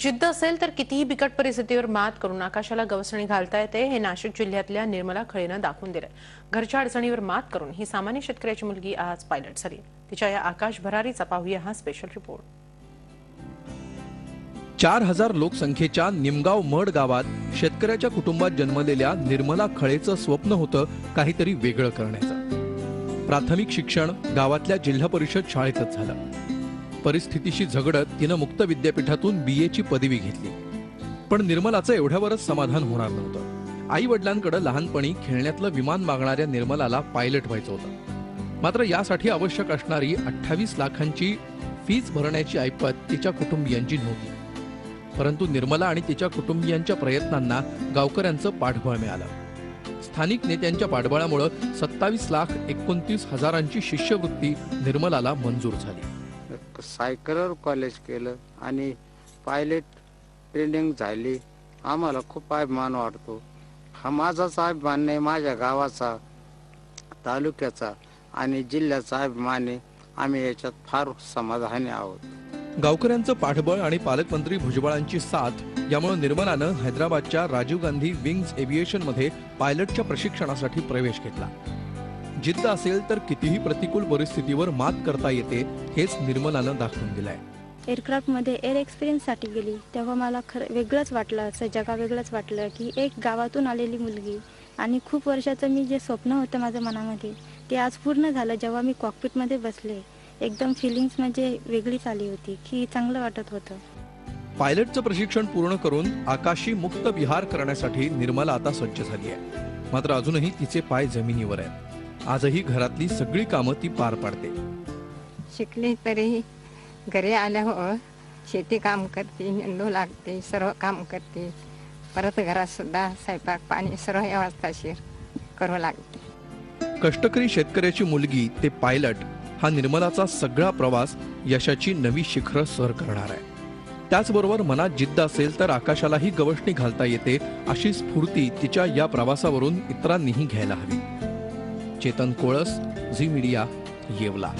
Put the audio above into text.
जिद्द असेल तर कितीही बिकट परिस्थितीवर मात करून आकाशाला गवसणी घालता येते हे नाशिक जिल्ह्यातल्या निर्मला खळेनं दाखवून दिलंय. घरच्या अडचणीवर मात करून ही सामान्य शेतकऱ्याची मुलगी आज पायलट झाली. तिच्या या आकाश भरारीचा पाहूया हा स्पेशल रिपोर्ट चार हजार लोकसंख्येच्या निमगाव मड गावात शेतकऱ्याच्या कुटुंबात जन्मलेल्या निर्मला खळेचं स्वप्न होतं काहीतरी वेगळं करण्याचं. प्राथमिक शिक्षण गावातल्या जिल्हा परिषद शाळेतच झालं. परिस्थितीशी झगडत तिनं मुक्त विद्यापीठातून बी एची पदवी घेतली. पण निर्मलाचं एवढ्यावरच समाधान होणार नव्हतं. आई वडिलांकडे लहानपणी खेळण्यातलं विमान मागणाऱ्या निर्मलाला पायलट व्हायचं होतं. मात्र यासाठी आवश्यक असणारी अठ्ठावीस लाखांची फीज भरण्याची ऐपत तिच्या कुटुंबियांची नव्हती. परंतु निर्मला आणि तिच्या कुटुंबियांच्या प्रयत्नांना गावकऱ्यांचं पाठबळ मिळालं. स्थानिक नेत्यांच्या पाठबळामुळं सत्तावीस लाख एकोणतीस हजारांची शिष्यवृत्ती निर्मलाला मंजूर झाली. सायकलवर कॉलेज केलं आणि पायलट ट्रेनिंग झाली. आम्हाला खूप अभिमान वाटतो. हा माझाच अभिमान नाही माझ्या गावाचा तालुक्याचा आणि जिल्ह्याचा अभिमान आहे. आम्ही याच्यात फार समाधानी आहोत. गावकऱ्यांचं पाठबळ आणि पालकमंत्री भुजबळांची साथ यामुळे निर्मलानं हैदराबादच्या राजीव गांधी विंग्ज एव्हिएशनमध्ये पायलटच्या प्रशिक्षणासाठी प्रवेश घेतला. जिद्द असेल तर कितीही प्रतिकूल परिस्थितीवर मात करता येते हेच निर्मलानं दाखवून दिलंय. एअरक्राफ्टमध्ये एअर एक्सपिरियन्ससाठी गेली तेव्हा मला खरं वेगळंच वाटलं असं जगा वेगळंच वाटलं की एक गावातून आलेली मुलगी आणि खूप वर्षाचं मी जे स्वप्न होतं माझ्या मनामध्ये ते आज पूर्ण झालं जेव्हा मी कॉकपिटमध्ये बसले. एकदम फिलिंग्स म्हणजे वेगळीच आली होती की चांगलं वाटत होतं. पायलटचं प्रशिक्षण पूर्ण करून आकाशी मुक्त विहार करण्यासाठी निर्मला आता सज्ज झाली आहे. मात्र अजूनही तिचे पाय जमिनीवर आहेत. आजही घरातली सगळी कामं ती पार पाडते. शिकली तरी घरी आल्यावर शेती काम करते मेंदू लागते सर्व काम करते. परत घरात सुद्धा स्वयंपाक पाणी सर्व व्यवस्थाशीर करू लागते. कष्टकरी शेतकऱ्याची मुलगी ते पायलट हा निर्मलाचा सगळा प्रवास यशाची नवी शिखरं सर करणार आहे. त्याचबरोबर मनात जिद्द असेल तर आकाशालाही गवसणी घालता येते अशी स्फूर्ती तिच्या या प्रवासावरून इतरांनीही घ्यायला हवी. Chetan Kolas Zee media Yeola.